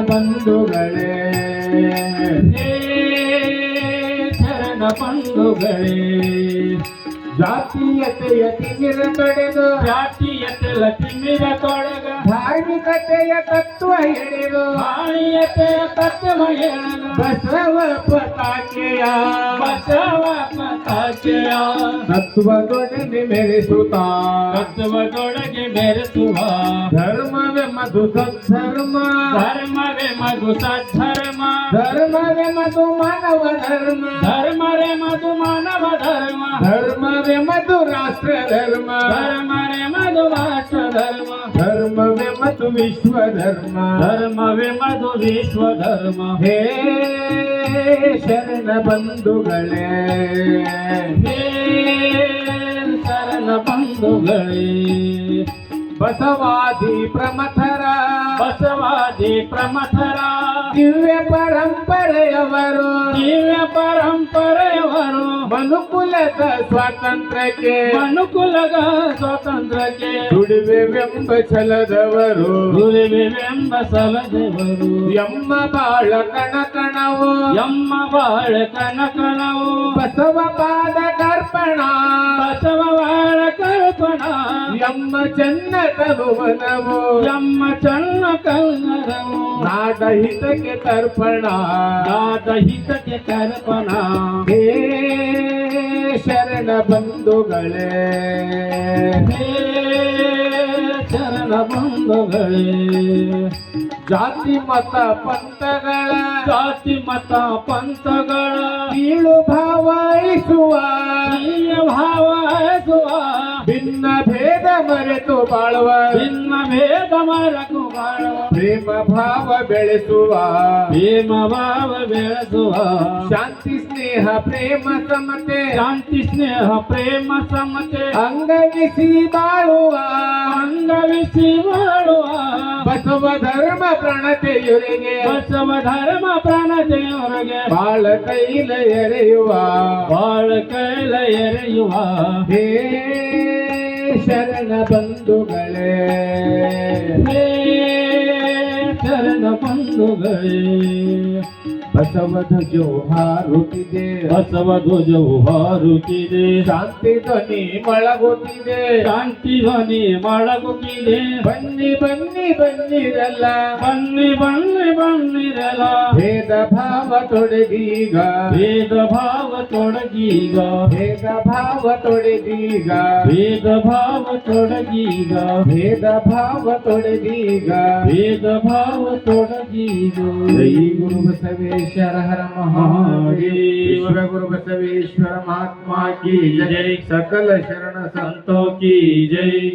ಬಂಧುಗಳೇ. ಶರಣ ಬಂಧುಗಳೇ. ಜಾತೀಯತೆಯ ತಿಮಿರ ತೊಡೆದು ಜಾತೀಯತೆಲ ತಿಮಿರ ತೊಡಗ ಧಾರ್ಮಿಕತೆಯ ತತ್ವ ಹಿಡಿದು ಮಾಣಿಯತೆಯ ತತ್ವ ಹೇಳಲು ಬಸವ ಪತಾಕೆಯ ಬಸವ ಪತಾಕೆಯ ತತ್ವದೊಡನೆ ಮೆರೆಸುತ್ತಾ ತತ್ವದೊಳಗೆ ಬೆರೆಸುವ ಧರ್ಮವೇ ಮಧು ಸದ್ಧರ್ಮ ಧರ್ಮವೇ ಮಧು ಸದ್ಧರ್ಮ ಧರ್ಮವೇ ಮಧು ಮಾನವ ಧರ್ಮ ಧರ್ಮರೇ ಮಧು ಮಾನವ ಧರ್ಮ ಧರ್ಮವೇ ಮಧು ರಾಷ್ಟ್ರ ಧರ್ಮ ಧರ್ಮರೇ ಮಧು ರಾಷ್ಟ್ರ ಧರ್ಮ ಧರ್ಮವೇ ಮಧು ವಿಶ್ವ ಧರ್ಮ ಧರ್ಮವೇ ಮಧು ವಿಶ್ವ ಧರ್ಮ ಹೇ ಶರಣ ಬಂಧುಗಳೇ ಹೇ ಶರಣ ಬಂಧುಗಳೇ ಬಸವಾದಿ ಪ್ರಮಥರ ಬಸವಾದಿ ಪ್ರಮಥರ ದಿವ್ಯ ಪರಂಪರೆಯವರು ದಿವ್ಯ ಪರಂಪರೆಯವರು ಮನುಕುಲದ ಸ್ವಾತಂತ್ರ್ಯಕ್ಕೆ. ಮನುಕುಲದ ಸ್ವಾತಂತ್ರ್ಯಕ್ಕೆ. ದುಡಿವೆವೆಂಬ ಛಲದವರು ಎಂಬ ಸಲದವರು. ಎಮ್ಮ ಬಾಳ ಕಣಕಣವು. ಎಮ್ಮ ಬಾಳ ಕನಕನವು ಬಸವ ಪಾದ ಕರ್ಪಣ ಬಸವ ಎಮ್ಮ ಚೆನ್ನ ತನುವನವು ಎಮ್ಮ ಚನ್ನ ಕಲ್ನರವು ನಾಡ ಹಿತಕ್ಕೆ ತರ್ಪಣ ನಾದ ಹಿತಕ್ಕೆ ತರ್ಪಣ. ಹೇ ಶರಣ ಬಂಧುಗಳೇ ಹೇ ಶರಣ ಬಂಧುಗಳೇ. ಜಾತಿ ಮತ ಪಂಥಗಳ ಜಾತಿ ಮತ ಪಂಥಗಳ ಕೀಳು ಭಾವೈಸುವ ಭಾವ ಭಿನ್ನ ಭೇದ ಮರೆತು ಬಾಳುವ. ಭಿನ್ನ ಭೇದ ಮರಕು ಬಾಳುವ. ಪ್ರೇಮ ಭಾವ ಬೆಳೆಸುವ. ಪ್ರೇಮ ಭಾವ ಬೆಳೆಸುವ. ಶಾಂತಿ ಸ್ನೇಹ ಪ್ರೇಮ ಸಮತೆ. ಶಾಂತಿ ಸ್ನೇಹ ಪ್ರೇಮ ಸಮತೆ. ಅಂಗವಿಸಿ ಬಾಳುವ. ಅಂಗವಿಸಿ ಬಾಳುವ. ಬಸವ ಧರ್ಮ ಪ್ರಣತೆಯೊರಿಗೆ. ಬಸವ ಧರ್ಮ ಪ್ರಣತೆಯೊರಿಗೆ. ಬಾಳ ಕೈಲ ಎರೆಯುವ. ಬಾಳ ಕೈಲ ಎರೆಯುವ. ಹೇ ಶರಣ ಬಂಧುಗಳೇ. ಶರಣ ಬಂಧುಗಳೇ. ಬಸವ ಧ್ವಜೋ ಹಾರುತ್ತಿದೆ ಬಸವ ಧ್ವಜವು ಹಾರುತ್ತಿದೆ ಶಾಂತಿ ಧ್ವನಿ ಮೊಳಗುತ್ತಿದೆ ಶಾಂತಿ ಧ್ವನಿ ಮೊಳಗುತ್ತಿದೆ ಬನ್ನಿ ಬನ್ನಿ ಬನ್ನಿರಲ್ಲ ಬನ್ನಿ ಬನ್ನಿ ಬನ್ನಿರಲ ಭೇದ ಭಾವ ತೊಡೆದೀಗ ಭೇದ ಭಾವ ತೊಡಗೀಗ ಭೇದ ಭಾವ ತೊಡೆದೀಗ ಭೇದ ಭಾವ ತೊಡಗೀಗ ಭೇದ ಭಾವ ತೊಡೆದೀಗ ಭೇದ ಭಾವ ತೊಡಗೀಗ ಜೈ ಗುರು ಬಸವೇಶ್ವರ परमेश्वर हर महादेव गुरु बसवेश्वर महात्मा की जय। सकल शरण संतों की जय।